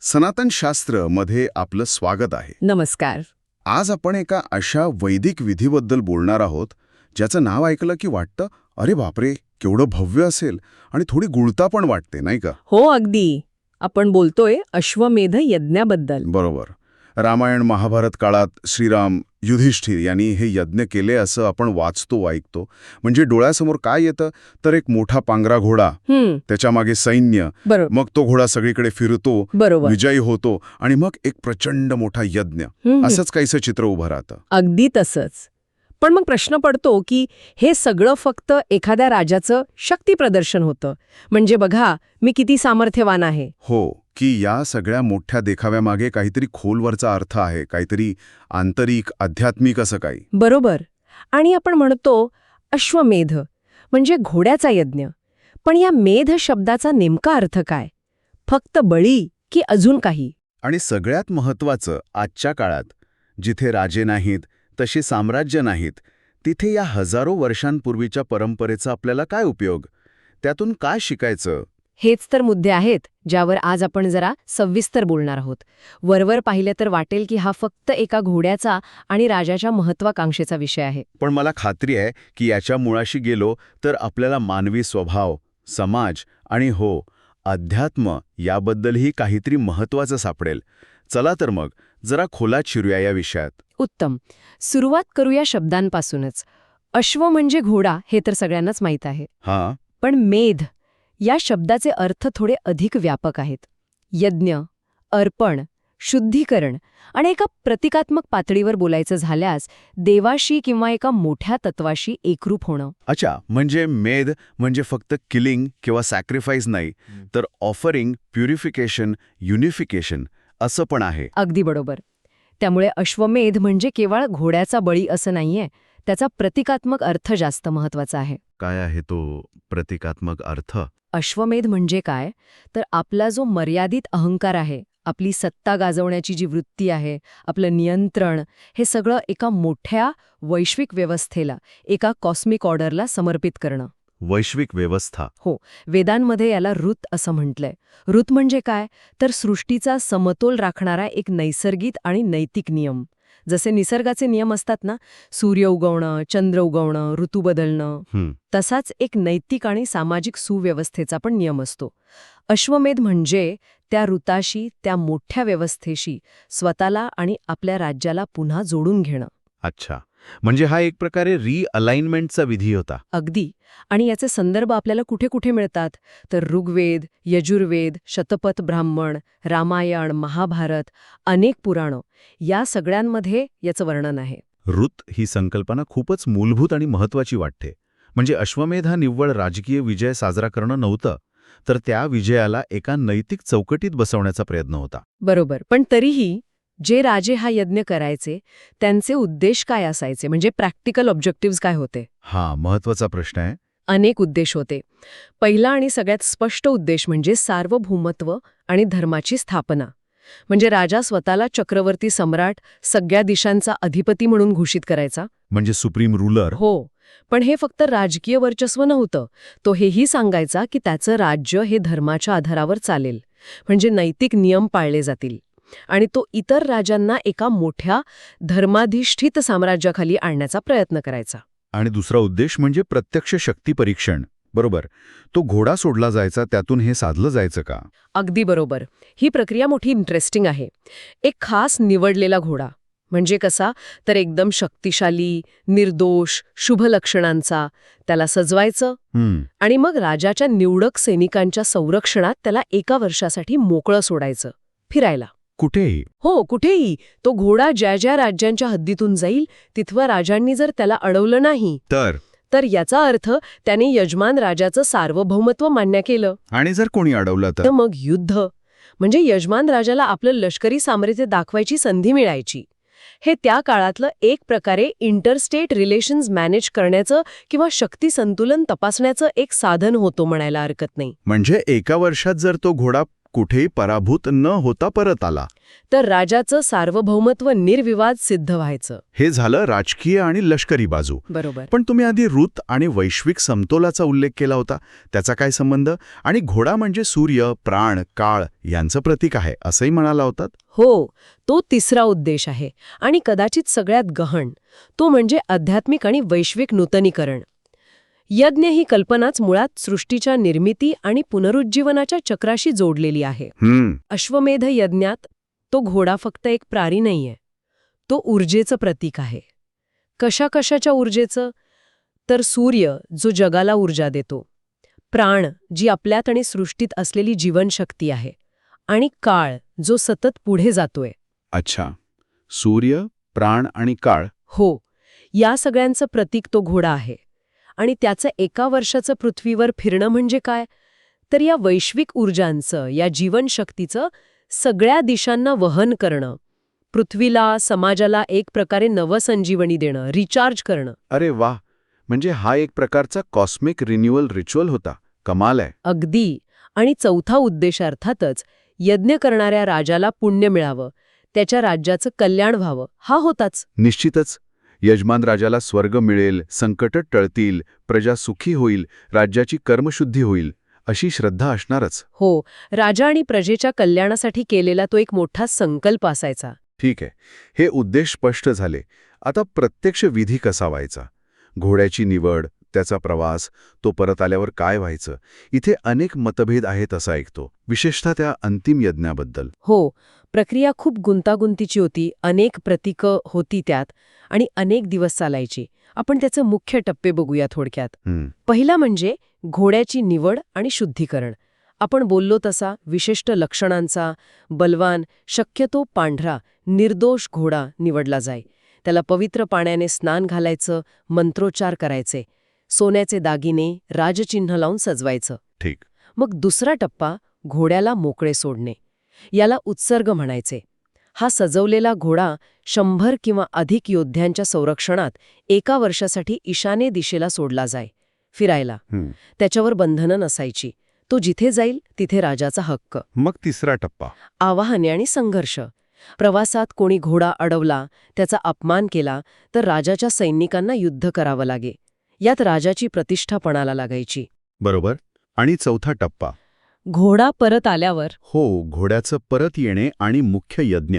सनातन शास्त्रमध्ये आपलं स्वागत आहे. नमस्कार. आज आपण एका अशा वैदिक विधीबद्दल बोलणार आहोत ज्याचं नाव ऐकलं की वाटतं अरे बापरे केवढं भव्य असेल आणि थोडी गुळता पण वाटते नाही का? हो अगदी. आपण बोलतोय अश्वमेध यज्ञाबद्दल. बरोबर. रामायण महाभारत काळात श्रीराम युधिष्ठिर यांनी हे यज्ञ केले असं आपण वाचतो ऐकतो. म्हणजे डोळ्यासमोर काय येतं? तर एक मोठा पांगरा घोडा हम्म. त्याच्यामागे सैन्य मग तो घोडा सगळीकडे फिरतो बरोबर. विजयी होतो आणि मग एक प्रचंड मोठा यज्ञ. असंच काहीसं चित्र उभं राहतं. अगदी तसंच. पण मग प्रश्न पडतो की हे सगळं फक्त एखाद्या राजाचं शक्ती प्रदर्शन होतं. म्हणजे बघा मी किती सामर्थ्यवान आहे. हो. की या सगळ्या मोठ्या देखाव्यामागे काहीतरी खोलवरचा अर्थ आहे काहीतरी आंतरिक आध्यात्मिक असं काही. बरोबर. आणि आपण म्हणतो अश्वमेध म्हणजे घोड्याचा यज्ञ. पण या मेध शब्दाचा नेमका अर्थ काय? फक्त बळी की अजून काही? आणि सगळ्यात महत्वाचं आजच्या काळात जिथे राजे नाहीत तशी साम्राज्य नाहीत तिथे या हजारो वर्षांपूर्वीच्या परंपरेचा आपल्याला काय उपयोग? त्यातून काय शिकायचं? हेच तर मुद्दे आहेत ज्यावर आज आपण जरा सविस्तर बोलणार आहोत. वरवर पाहिलं तर वाटेल की हा फक्त एका घोड्याचा आणि राजाच्या महत्वाकांक्षेचा विषय आहे. पण मला खात्री आहे की याच्या मुळाशी गेलो तर आपल्याला मानवी स्वभाव समाज आणि हो अध्यात्म याबद्दलही काहीतरी महत्वाचं सापडेल. चला तर मग जरा खोलात शिरूया या विषयात. उत्तम. सुरुवात करूया शब्दांपासूनच. अश्व म्हणजे घोडा हे तर सगळ्यांनाच माहीत आहे. हां. पण मेध या शब्दाचे अर्थ थोडे अधिक व्यापक आहेत. यज्ञ अर्पण शुद्धीकरण आणि एका प्रतिकात्मक पातळीवर बोलायचं झाल्यास देवाशी किंवा एका मोठ्या तत्वाशी एकरूप होणं. अच्छा म्हणजे मेद म्हणजे फक्त किलिंग किंवा सॅक्रिफाईस नाही तर ऑफरिंग प्युरिफिकेशन युनिफिकेशन असं पण आहे. अगदी बरोबर. त्यामुळे अश्वमेध म्हणजे केवळ घोड्याचा बळी असं नाहीये त्याचा प्रतिकात्मक अर्थ जास्त महत्त्वाचा आहे. काय आहे तो प्रतिकात्मक अर्थ? अश्वमेध म्हणजे काय? तर आपला जो मर्यादित अहंकार आहे आपली सत्ता गाजवण्याची जी वृत्ती आहे आपलं नियंत्रण हे सगळं एका मोठ्या वैश्विक व्यवस्थेला एका कॉस्मिक ऑर्डरला समर्पित करणं. वैश्विक व्यवस्था. वेदांमध्ये याला ऋत असं म्हटलंय. ऋत म्हणजे काय? तर सृष्टीचा समतोल राखणारा एक नैसर्गिक आणि नैतिक नियम. जसे निसर्गाचे नियम असतात ना सूर्य उगवणं चंद्र उगवणं ऋतू बदलणं तसाच एक नैतिक आणि सामाजिक सुव्यवस्थेचा पण नियम असतो. अश्वमेध म्हणजे त्या ऋताशी त्या मोठ्या व्यवस्थेशी स्वतःला आणि आपल्या राज्याला पुन्हा जोडून घेणं. अच्छा. म्हणजे हा एक प्रकारे रिअलाइनमेंटचा विधी होता. अगदी. आणि याचे संदर्भ आपल्याला कुठे कुठे मिळतात? तर ऋग्वेद यजुर्वेद शतपथ ब्राह्मण रामायण महाभारत अनेक पुराणं. या सगळ्यांमध्ये याचं वर्णन आहे. ऋत ही संकल्पना खूपच मूलभूत आणि महत्वाची वाटते. म्हणजे अश्वमेध हा निव्वळ राजकीय विजय साजरा करणं नव्हतं तर त्या विजयाला एका नैतिक चौकटीत बसवण्याचा प्रयत्न होता. बरोबर. पण तरीही जे राजे हा यज्ञ करायचे त्यांचे उद्देश काय असायचे? म्हणजे प्रॅक्टिकल ऑब्जेक्टिव्ह काय होते? हा महत्त्वाचा प्रश्न आहे. अनेक उद्देश होते. पहिला आणि सगळ्यात स्पष्ट उद्देश म्हणजे सार्वभौमत्व आणि धर्माची स्थापना. म्हणजे राजा स्वतःला चक्रवर्ती सम्राट सगळ्या दिशांचा अधिपती म्हणून घोषित करायचा. म्हणजे सुप्रीम रुलर हो. पण हे फक्त राजकीय वर्चस्व नव्हतं. तो हेही सांगायचा की त्याचं राज्य हे धर्माच्या आधारावर चालेल. म्हणजे नैतिक नियम पाळले जातील. आणि तो इतर राजांना एका मोठ्या धर्माधिष्ठित साम्राज्याखाली आणण्याचा प्रयत्न करायचा. आणि दुसरा उद्देश म्हणजे प्रत्यक्ष शक्ती परीक्षण. बरोबर? तो घोडा सोडला जायचा त्यातून हे साधलं जायचं का? अगदी बरोबर. ही प्रक्रिया मोठी इंटरेस्टिंग आहे. एक खास निवडलेला घोडा. म्हणजे कसा? तर एकदम शक्तिशाली निर्दोष शुभ लक्षणांचा. त्याला सजवायचं. आणि मग राजाच्या निवडक सैनिकांच्या संरक्षणात त्याला एका वर्षासाठी मोकळं सोडायचं. फिरायला. कुठेही. हो कुठेही. तो घोडा ज्या ज्या राज्यांच्या हद्दीतून जाईल तिथवं राजांनी जर त्याला अडवलं नाही तर? तर याचा अर्थ त्याने यजमान राजाचं सार्वभौमत्व मान्य केलं. आणि जर कोणी अडवलं तर? तर मग युद्ध. म्हणजे यजमान राजाला आपलं लष्करी सामर्थ्य दाखवायची संधी मिळायची. हे त्या काळातलं एक प्रकारे इंटरस्टेट रिलेशन्स मॅनेज करण्याचं किंवा शक्ती संतुलन तपासण्याचं एक साधन होतो म्हणायला हरकत नाही. म्हणजे एका वर्षात जर तो घोडा कुठेही पराभूत न होता परत आला. तर राजाचं सार्वभौमत्व निर्विवाद सिद्ध व्हायचं. हे झालं राजकीय आणि लष्करी बाजू. बरोबर. पण तुम्ही आधी ऋत आणि वैश्विक समतोलाचा उल्लेख केला होता. त्याचा काय संबंध? आणि घोडा म्हणजे सूर्य प्राण काळ यांचं प्रतीक आहे असंही म्हणाला होतात? हो तो तिसरा उद्देश आहे. आणि कदाचित सगळ्यात गहन. तो म्हणजे आध्यात्मिक आणि वैश्विक नूतनीकरण. यज्ञ ही कल्पनाच मुळात सृष्टीच्या निर्मिती आणि पुनरुज्जीवनाच्या चक्राशी जोडलेली आहे. अश्वमेध यज्ञात तो घोडा फक्त एक प्राणी नाहीये. तो ऊर्जेचं प्रतीक आहे. कशा कशाच्या ऊर्जेचं? तर सूर्य जो जगाला ऊर्जा देतो. प्राण जी आपल्यात आणि सृष्टीत असलेली जीवनशक्ती आहे. आणि काळ जो सतत पुढे जातोय. अच्छा. सूर्य प्राण आणि काळ. हो. या सगळ्यांचं प्रतीक तो घोडा आहे. आणि त्याचं एका वर्षाचं पृथ्वीवर फिरणं म्हणजे काय? तर या वैश्विक ऊर्जांचं या जीवनशक्तीचं सगळ्या दिशांना वहन करणं पृथ्वीला समाजाला एक प्रकारे नवसंजीवनी देणं रिचार्ज करणं. अरे वा म्हणजे हा एक प्रकारचा कॉस्मिक रिन्युअल रिच्युअल होता. कमाल आहे. अगदी. आणि चौथा उद्देश अर्थातच यज्ञ करणाऱ्या राजाला पुण्य मिळावं त्याच्या राज्याचं कल्याण व्हावं. हा होताच. निश्चितच. यजमान राजाला स्वर्ग मिळेल संकट टळतील प्रजा सुखी होईल राज्याची कर्मशुद्धी होईल अशी श्रद्धा असणारच. हो राजा आणि प्रजेच्या कल्याणासाठी केलेला तो एक मोठा संकल्प असायचा. ठीक आहे हे उद्देश स्पष्ट झाले. आता प्रत्यक्ष विधी कसा व्हायचा? घोड्याची निवड त्याचा प्रवास तो परत आल्यावर काय व्हायचं? इथे अनेक मतभेद आहेत असं ऐकतो. विशेषतः त्या अंतिम यज्ञाबद्दल. हो प्रक्रिया खूप गुंतागुंतीची होती अनेक प्रतीकं होती त्यात आणि अनेक दिवस चालायची. आपण त्याचे मुख्य टप्पे बघूया थोडक्यात. पहिला म्हणजे घोड्याची निवड आणि शुद्धीकरण. आपण बोललो तसा विशिष्ट लक्षणांचा बलवान शक्यतो पांढरा निर्दोष घोडा निवडला जाय. त्याला पवित्र पाण्याने स्नान घालायचं मंत्रोच्चार करायचे. सोन्याचे दागिने राजचिन्ह लावून सजवायचं. ठीक. मग दुसरा टप्पा घोड्याला मोकळे सोडणे. याला उत्सर्ग म्हणायचे. हा सजवलेला घोडा शंभर किंवा अधिक योद्ध्यांच्या संरक्षणात एका वर्षासाठी ईशान्य दिशेला सोडला जाय. फिरायला. त्याच्यावर बंधनं नसायची. तो जिथे जाईल तिथे राजाचा हक्क. मग तिसरा टप्पा. आवाहने आणि संघर्ष. प्रवासात कोणी घोडा अडवला त्याचा अपमान केला तर राजाच्या सैनिकांना युद्ध करावं लागे. यात राजाची प्रतिष्ठा पणाला लागायची. बरोबर. आणि चौथा टप्पा. घोडा परत आल्यावर हो घोड्याचं परत येणे आणि मुख्य यज्ञ.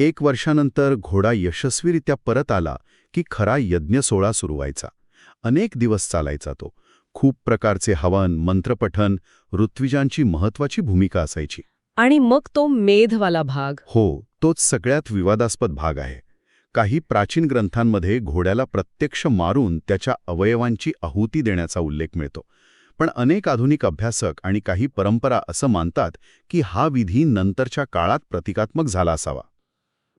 एक वर्षानंतर घोडा यशस्वीरित्या परत आला की खरा यज्ञ सोहळा सुरू व्हायचा. अनेक दिवस चालायचा तो. खूप प्रकारचे हवन मंत्रपठन ऋत्विजांची महत्वाची भूमिका असायची. आणि मग तो मेधवाला भाग. हो तोच सगळ्यात विवादास्पद भाग आहे. काही प्राचीन ग्रंथांमध्ये घोड्याला प्रत्यक्ष मारून त्याच्या अवयवांची आहुती देण्याचा उल्लेख मिळतो. पण अनेक आधुनिक अभ्यासक आणि काही परंपरा असं मानतात की हा विधी नंतरच्या काळात प्रतिकात्मक झाला असावा.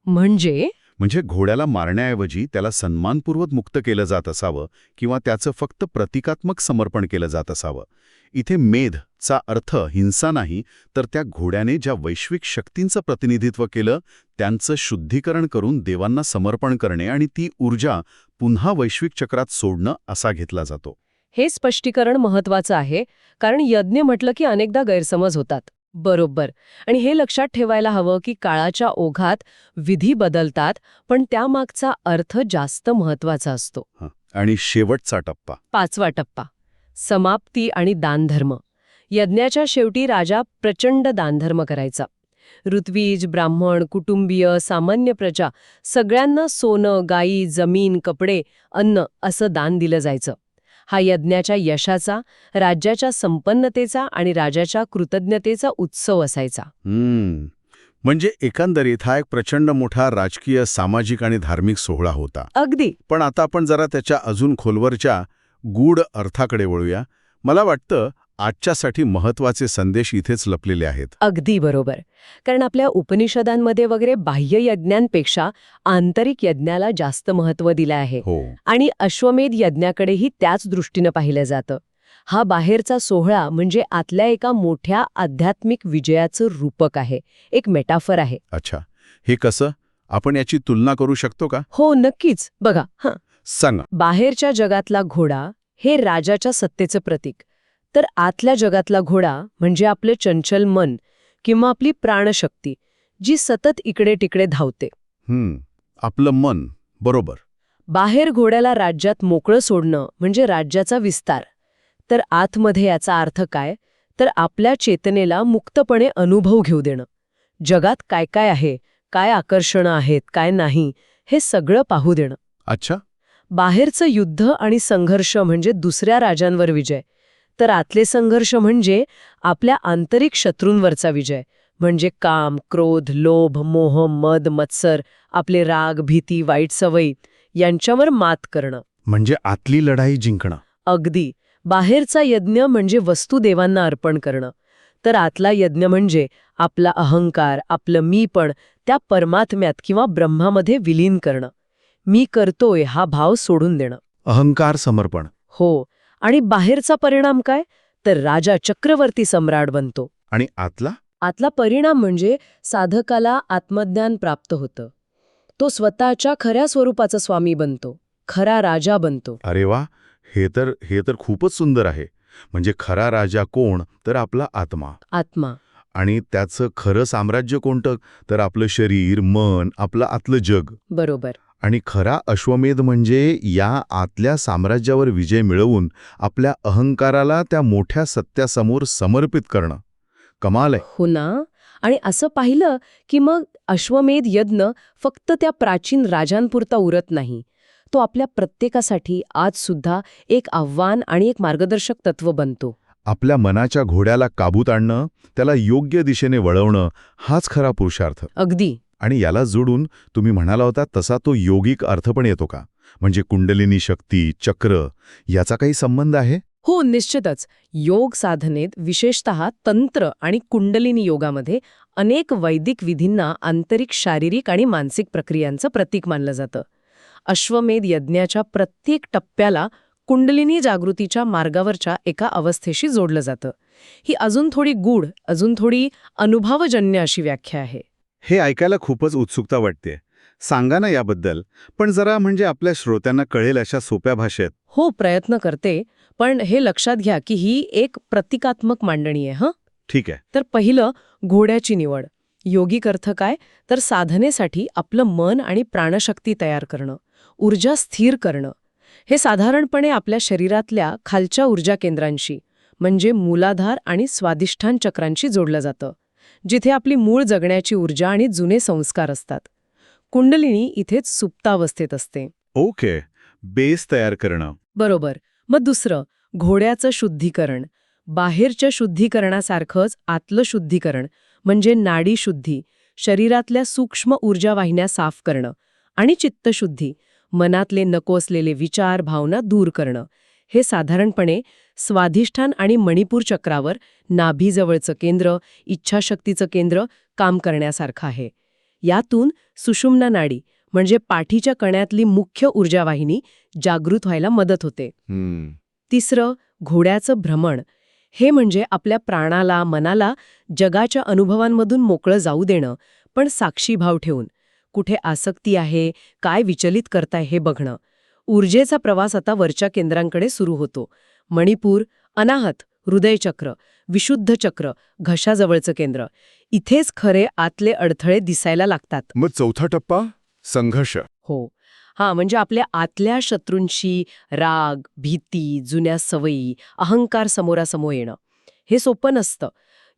म्हणजे? म्हणजे घोड्याला मारण्याऐवजी त्याला सन्मानपूर्वक मुक्त केलं जात असावं किंवा त्याचं फक्त प्रतिकात्मक समर्पण केलं जात असावं. इथे मेध चा अर्थ हिंसा नाही तर त्या घोड्याने ज्या वैश्विक शक्तींचं प्रतिनिधित्व केलं त्यांचं शुद्धीकरण करून देवांना समर्पण करणे आणि ती ऊर्जा पुन्हा वैश्विक चक्रात सोडणं असा घेतला जातो. हे स्पष्टीकरण महत्वाचं आहे कारण यज्ञ म्हटलं की अनेकदा गैरसमज होतात. बरोबर. आणि हे लक्षात ठेवायला हवं की काळाच्या ओघात विधी बदलतात पण त्यामागचा अर्थ जास्त महत्त्वाचा असतो. आणि शेवटचा टप्पा. पाचवा टप्पा. समाप्ती आणि दानधर्म. यज्ञाच्या शेवटी राजा प्रचंड दानधर्म करायचा. ऋत्वीज ब्राह्मण कुटुंबीय सामान्य प्रजा सगळ्यांना सोनं गायी जमीन कपडे अन्न असं दान दिलं जायचं. हा यज्ञाच्या यशाचा राज्याच्या संपन्नतेचा आणि राजाच्या कृतज्ञतेचा उत्सव असायचा. म्हणजे एकंदरीत हा एक प्रचंड मोठा राजकीय सामाजिक आणि धार्मिक सोहळा होता. अगदी. पण आता आपण जरा त्याच्या अजून खोलवरच्या गूढ अर्थाकडे वळूया. मला वाटतं आजच्यासाठी महत्त्वाचे संदेश इथेच लपलेले आहेत. अगदी बरोबर. कारण आपल्या उपनिषदांमध्ये वगैरे बाह्य यज्ञांपेक्षा आंतरिक यज्ञाला जास्त महत्त्व दिलं आहे. हो. आणि अश्वमेध यज्ञाकडेही त्याच दृष्टीनं पाहिलं जातं. हा बाहेरचा सोहळा म्हणजे आतल्या एका मोठ्या आध्यात्मिक विजयाचं रूपक आहे. एक मेटाफर आहे. अच्छा. हे कसं? आपण याची तुलना करू शकतो का? हो नक्कीच. बघा हं. सांगा. बाहेरच्या जगातला घोडा हे राजाच्या सत्तेचं प्रतीक. तर आतल्या जगातला घोडा म्हणजे आपले चंचल मन किंवा आपली प्राणशक्ती जी सतत इकडे तिकडे धावते. हम्म आपलं मन बरोबर. बाहेर घोड्याला राज्यात मोकळं सोडणं म्हणजे राज्याचा विस्तार. तर आतमध्ये याचा अर्थ काय? तर आपल्या चेतनेला मुक्तपणे अनुभव घेऊ देणं. जगात काय काय आहे काय आकर्षणं आहेत काय नाही हे सगळं पाहू देणं. अच्छा. बाहेरचं युद्ध आणि संघर्ष म्हणजे दुसऱ्या राजांवर विजय. तर आतले संघर्ष म्हणजे आपल्या आंतरिक शत्रूंवरचा विजय. म्हणजे काम क्रोध लोभ मोह मद मत्सर आपले राग भीती वाईट सवयी यांच्यावर मात करणं. म्हणजे आतली लढाई जिंकणं. अगदी. बाहेरचा यज्ञ म्हणजे वस्तू देवांना अर्पण करणं. तर आतला यज्ञ म्हणजे आपला अहंकार आपलं मीपण त्या परमात्म्यात किंवा ब्रह्मामध्ये विलीन करणं. मी करतोय हा भाव सोडून देणं. अहंकार समर्पण. हो. आणि बाहेरचा परिणाम काय? तर राजा चक्रवर्ती सम्राट बनतो. आणि आतला? आतला परिणाम म्हणजे साधकाला आत्मज्ञान प्राप्त होतं. तो स्वतःच्या खऱ्या स्वरूपाचा स्वामी बनतो. खरा राजा बनतो. अरे वा! हे तर हे तर खूपच सुंदर आहे. म्हणजे खरा राजा कोण? तर आपला आत्मा. आत्मा. आणि त्याचं खरं साम्राज्य कोणतं? तर आपलं शरीर मन आपलं आतलं जग. बरोबर. आणि खरा अश्वमेध म्हणजे या आतल्या साम्राज्यावर विजय मिळवून आपल्या अहंकाराला त्या मोठ्या सत्यासमोर समर्पित करणं. कमाल आहे. हो ना? आणि असं पाहिलं की मग अश्वमेध यज्ञ फक्त त्या प्राचीन राजांपुरता उरत नाही. तो आपल्या प्रत्येकासाठी आज सुद्धा एक आव्हान आणि एक मार्गदर्शक तत्व बनतो. आपल्या मनाच्या घोड्याला काबूत आणणं त्याला योग्य दिशेने वळवणं हाच खरा पुरुषार्थ. अगदी. आणि याला जोडून तुम्ही म्हणाला होता तसा तो योगिक अर्थ पण येतो का? म्हणजे कुंडलिनी शक्ती चक्र याचा काही संबंध आहे? हो निश्चितच. योग साधनेत विशेषत तंत्र आणि कुंडलिनी योगामध्ये अनेक वैदिक विधींना आंतरिक शारीरिक आणि मानसिक प्रक्रियांचं प्रतीक मानलं जातं. अश्वमेध यज्ञाच्या प्रत्येक टप्प्याला कुंडलिनी जागृतीच्या मार्गावरच्या एका अवस्थेशी जोडलं जातं. ही अजून थोडी गूढ अजून थोडी अनुभवजन्य अशी व्याख्या आहे. हे ऐकायला खूपच उत्सुकता वाटते. सांगा ना याबद्दल पण जरा म्हणजे आपल्या श्रोत्यांना कळेल अशा सोप्या भाषेत. हो प्रयत्न करते पण हे लक्षात घ्या की ही एक प्रतिकात्मक मांडणी आहे हं? ठीक आहे. तर पहिलं घोड्याची निवड. योगिक अर्थ काय? तर साधनेसाठी आपलं मन आणि प्राणशक्ती तयार करणं. ऊर्जा स्थिर करणं. हे साधारणपणे आपल्या शरीरातल्या खालच्या ऊर्जा केंद्रांशी म्हणजे मूलाधार आणि स्वादिष्ठान चक्रांशी जोडलं जातं. जिथे आपली मूळ जगण्याची ऊर्जा आणि जुने संस्कार असतात. कुंडलिनी इथेच सुप्तावस्थेत असते. ओके. बेस तयार करणं. बरोबर. मग दुसरं घोड्याचं शुद्धीकरण. बाहेरच्या शुद्धीकरणासारखंच आतलं शुद्धीकरण म्हणजे नाडी शुद्धी शरीरातल्या सूक्ष्म ऊर्जावाहिन्या साफ करणं आणि चित्तशुद्धी मनातले नको असलेले विचार भावना दूर करणं. हे साधारणपणे स्वाधिष्ठान आणि मणिपूर चक्रावर नाभीजवळचं केंद्र इच्छाशक्तीचं केंद्र काम करण्यासारखं आहे. यातून सुषुम्ना नाडी म्हणजे पाठीच्या कण्यातली मुख्य ऊर्जावाहिनी जागृत व्हायला मदत होते. तिसरं घोड्याचं भ्रमण. हे म्हणजे आपल्या प्राणाला मनाला जगाच्या अनुभवांमधून मोकळं जाऊ देणं पण साक्षी भाव ठेवून. कुठे आसक्ती आहे काय विचलित करताय हे बघणं. ऊर्जेचा प्रवास आता वरच्या केंद्रांकडे सुरू होतो. मणिपूर अनाहत हृदयचक्र विशुद्ध चक्र घशाजवळचं केंद्र. इथेच खरे आतले अडथळे दिसायला लागतात. मग चौथा टप्पा? संघर्ष. हो. हा म्हणजे आपल्या आतल्या शत्रूंशी राग भीती जुन्या सवयी अहंकार समोरासमोर येणं. हे सोपं नसतं.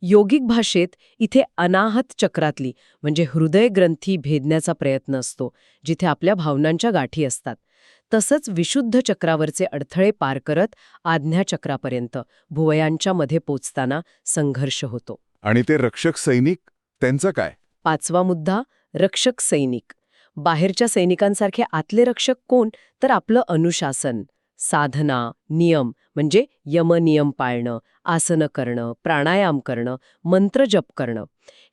योगिक भाषेत इथे अनाहत चक्रातली म्हणजे हृदय ग्रंथी भेदण्याचा प्रयत्न असतो जिथे आपल्या भावनांच्या गाठी असतात. तसंच विशुद्ध चक्रावरचे अडथळे पार करत आज्ञा चक्रापर्यंत भुवयांच्या मध्ये पोचताना संघर्ष होतो. आणि ते रक्षक सैनिक त्यांचं काय? पाचवा मुद्दा रक्षक सैनिक. बाहेरच्या सैनिकांसारखे आतले रक्षक कोण? तर आपलं अनुशासन साधना नियम म्हणजे यमनियम पाळणं आसनं करणं प्राणायाम करणं मंत्रजप करणं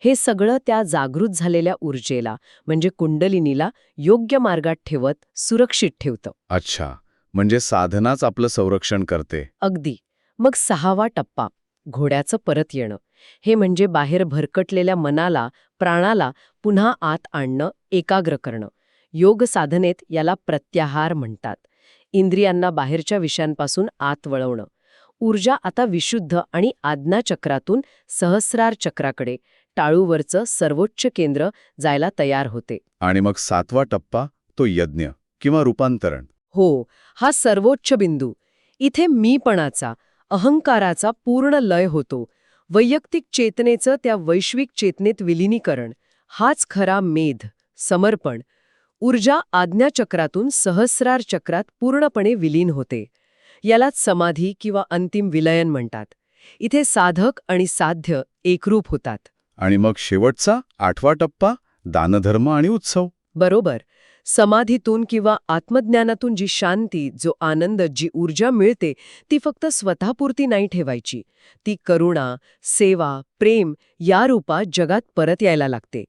हे सगळं त्या जागृत झालेल्या ऊर्जेला म्हणजे कुंडलिनीला योग्य मार्गात ठेवत सुरक्षित ठेवतं. अच्छा. म्हणजे साधनाच आपलं संरक्षण करते. अगदी. मग सहावा टप्पा घोड्याचं परत येणं. हे म्हणजे बाहेर भरकटलेल्या मनाला प्राणाला पुन्हा आत आणणं एकाग्र करणं. योग साधनेत याला प्रत्याहार म्हणतात. इंद्रियांना बाहेरच्या विषयांपासून आत वळवणं. ऊर्जा आता विशुद्ध आणि आज्ञा चक्रातून सहस्रार चक्राकडे टाळूवरचं सर्वोच्च केंद्र जायला तयार होते. आणि मग सातवा टप्पा तो यज्ञ किंवा रूपांतरण. हो हा सर्वोच्च बिंदू. इथे मीपणाचा अहंकाराचा पूर्ण लय होतो. वैयक्तिक चेतनेचं त्या वैश्विक चेतनेत विलिनीकरण हाच खरा मेध समर्पण. ऊर्जा आज्ञाचक्रातून सहस्रार चक्रात पूर्णपणे विलीन होते. यालाच समाधी किंवा अंतिम विलयन म्हणतात. इथे साधक आणि साध्य एकरूप होतात. आणि मग शेवटचा आठवा टप्पा दानधर्म आणि उत्सव. बरोबर. समाधीतून किंवा आत्मज्ञानातून जी शांती जो आनंद जी ऊर्जा मिळते ती फक्त स्वतःपुरती नाही ठेवायची. ती करुणा सेवा प्रेम या रूपात जगात परत यायला लागते.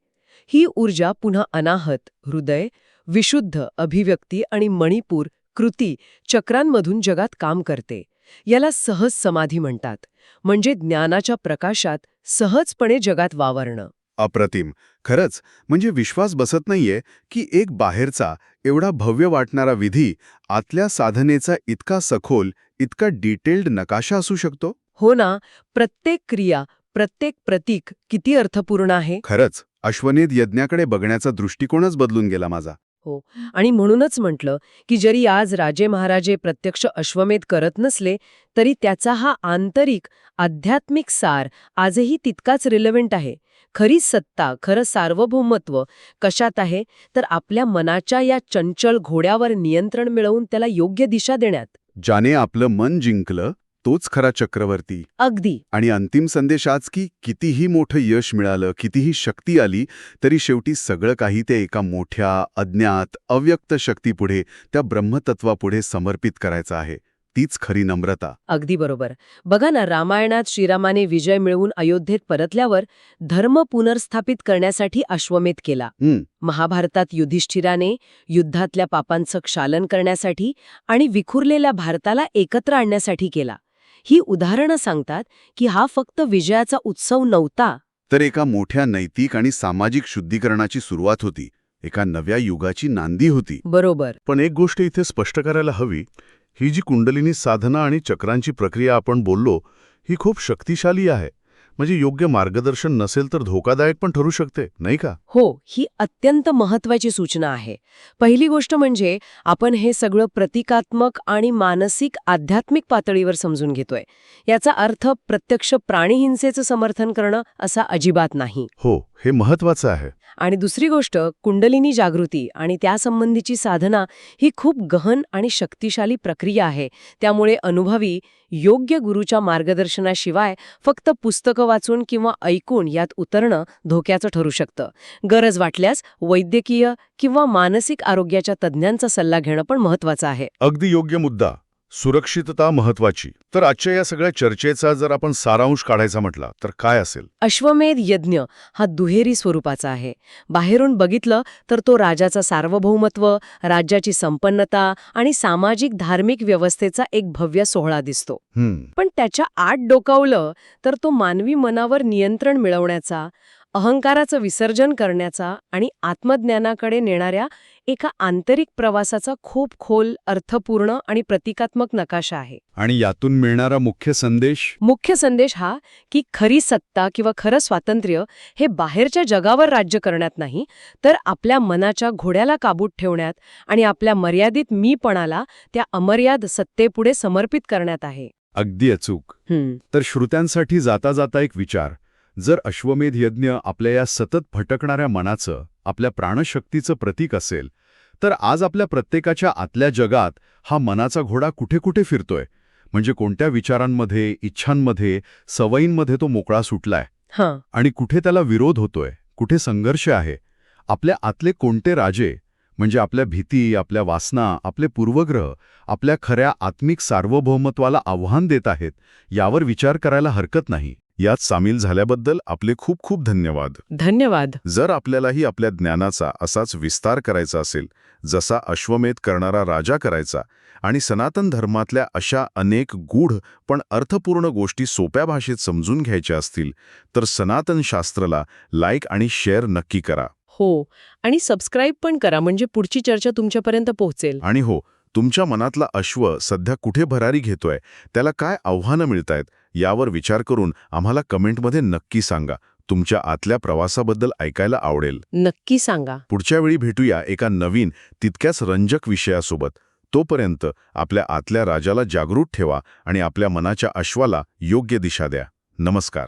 ही ऊर्जा पुन्हा अनाहत हृदय विशुद्ध अभिव्यक्ती आणि मणिपूर कृती चक्रांमधून जगात काम करते. याला सहज समाधी म्हणतात. म्हणजे ज्ञानाच्या प्रकाशात सहजपणे जगात वावरणं. अप्रतिम. खरंच म्हणजे विश्वास बसत नाहीये की एक बाहेरचा एवढा भव्य वाटणारा विधी आतल्या साधनेचा इतका सखोल इतका डिटेल्ड नकाशा असू शकतो? हो ना. प्रत्येक क्रिया प्रत्येक प्रतीक किती अर्थपूर्ण आहे? खरंच अश्वनेध यज्ञाकडे बघण्याचा दृष्टिकोनच बदलून गेला माझा. हो. आणि म्हणूनच म्हटलं की जरी आज राजे महाराजे प्रत्यक्ष अश्वमेध करत नसले तरी त्याचा हा आंतरिक आध्यात्मिक सार आजही तितकाच रिलेव्हंट आहे. खरी सत्ता खरं सार्वभौमत्व कशात आहे? तर आपल्या मनाच्या या चंचल घोड्यावर नियंत्रण मिळवून त्याला योग्य दिशा देण्यात. ज्याने आपलं मन जिंकलं तोच खरा चक्रवर्ती. अगदी. आणि अंतिम संदेश आज की कितीही मोठं यश मिळालं कितीही शक्ती आली तरी शेवटी सगळं काही ते एका मोठ्या अज्ञात अव्यक्त शक्तीपुढे त्या ब्रह्मतत्वापुढे समर्पित करायचं आहे. तीच खरी नम्रता. अगदी बरोबर. बघा ना रामायणात श्रीरामाने विजय मिळवून अयोध्येत परतल्यावर धर्म पुनर्स्थापित करण्यासाठी अश्वमेध केला. महाभारतात युधिष्ठिराने युद्धातल्या पापांचं क्षालन करण्यासाठी आणि विखुरलेल्या भारताला एकत्र आणण्यासाठी केला. ही उदाहरणं सांगतात की हा फक्त विजयाचा उत्सव नव्हता. तर एका मोठ्या नैतिक आणि सामाजिक शुद्धीकरणाची सुरुवात होती. एका नव्या युगाची नांदी होती. बरोबर. पण एक गोष्ट इथे स्पष्ट करायला हवी ही जी कुंडलिनी साधना आणि चक्रांची प्रक्रिया आपण बोललो ही खूप शक्तिशाली आहे. म्हणजे योग्य मार्गदर्शन नसेल तर धोकादायक पण ठरू शकते नाही का? हो ही अत्यंत महत्वाची सूचना आहे. पहिली गोष्ट म्हणजे आपण हे सगळं प्रतिकात्मक आणि मानसिक आध्यात्मिक पातळीवर समजून घेतोय. याचा अर्थ प्रत्यक्ष प्राणीहिंसेचं समर्थन करणं असा अजिबात नाही. हो हे महत्वाचं आहे. आणि दुसरी गोष्ट कुंडलिनी जागृती आणि त्यासंबंधीची साधना ही खूप गहन आणि शक्तिशाली प्रक्रिया आहे. त्यामुळे अनुभवी योग्य गुरुच्या मार्गदर्शनाशिवाय फक्त पुस्तकं वाचून किंवा ऐकून यात उतरणं धोक्याचं ठरू शकतं. गरज वाटल्यास वैद्यकीय किंवा मानसिक आरोग्याच्या तज्ज्ञांचा सल्ला घेणं पण महत्वाचं आहे. अगदी योग्य मुद्दा. सुरक्षितता महत्वाची. तर आजच्या या सगळ्या चर्चेचा जर आपण सारांश काढायचा म्हटला तर काय असेल? अश्वमेध यज्ञ हा दुहेरी स्वरूपाचा आहे. बाहेरून बघितलं तर तो राजाचा सार्वभौमत्व राज्याची संपन्नता आणि सामाजिक धार्मिक व्यवस्थेचा एक भव्य सोहळा दिसतो. पण त्याच्या आत डोकावलं तर तो मानवी मनावर नियंत्रण मिळवण्याचा अहंकाराचं विसर्जन करण्याचा आणि आत्मज्ञानाकडे नेणाऱ्या एका आंतरिक प्रवासाचा खूप खोल अर्थपूर्ण आणि प्रतिकात्मक नकाशा आहे. आणि यातून मिळणारा मुख्य संदेश? मुख्य संदेश हा की खरी सत्ता किंवा खरं स्वातंत्र्य हे बाहेरच्या जगावर राज्य करण्यात नाही तर आपल्या मनाच्या घोड्याला काबूत ठेवण्यात आणि आपल्या मर्यादित मीपणाला त्या अमर्याद सत्तेपुढे समर्पित करण्यात आहे. अगदी अचूक. तर श्रोत्यांसाठी जाता जाता एक विचार. जर अश्वमेध यज्ञ आपल्या या सतत भटकणाऱ्या मनाचं आपल्या प्राणशक्तीचं प्रतीक असेल तर आज आपल्या प्रत्येकाच्या आतल्या जगात हा मनाचा घोडा कुठे कुठे फिरतोय? म्हणजे कोणत्या विचारांमध्ये इच्छांमध्ये सवयींमध्ये तो मोकळा सुटलाय? हं. आणि कुठे त्याला विरोध होतोय? कुठे संघर्ष आहे? आपल्या आतले कोणते राजे? म्हणजे आपल्या भीती आपल्या वासना आपले पूर्वग्रह आपल्या खऱ्या आत्मिक सार्वभौमत्वाला आव्हान देत आहेत यावर विचार करायला हरकत नाही. यात सामील झाल्याबद्दल आपले खूप खूप धन्यवाद. धन्यवाद. जर आपल्यालाही आपल्या ज्ञानाचा असाच विस्तार करायचा असेल जसा अश्वमेध करणारा राजा करायचा आणि सनातन धर्मातल्या अशा अनेक गूढ पण अर्थपूर्ण गोष्टी सोप्या भाषेत समजून घ्यायच्या असतील तर सनातन शास्त्रला लाईक आणि शेअर नक्की करा. हो आणि सबस्क्राईब पण करा म्हणजे पुढची चर्चा तुमच्यापर्यंत पोहोचेल. आणि हो तुमच्या मनातला अश्व सध्या कुठे भरारी घेतोय? त्याला काय आव्हानं मिळतायत? यावर विचार करून आम्हाला कमेंटमध्ये नक्की सांगा. तुमच्या आतल्या प्रवासाबद्दल ऐकायला आवडेल. नक्की सांगा. पुढच्या वेळी भेटूया एका नवीन तितक्याच रंजक विषयासोबत. तोपर्यंत आपल्या आतल्या राजाला जागृत ठेवा आणि आपल्या मनाच्या अश्वाला योग्य दिशा द्या. नमस्कार.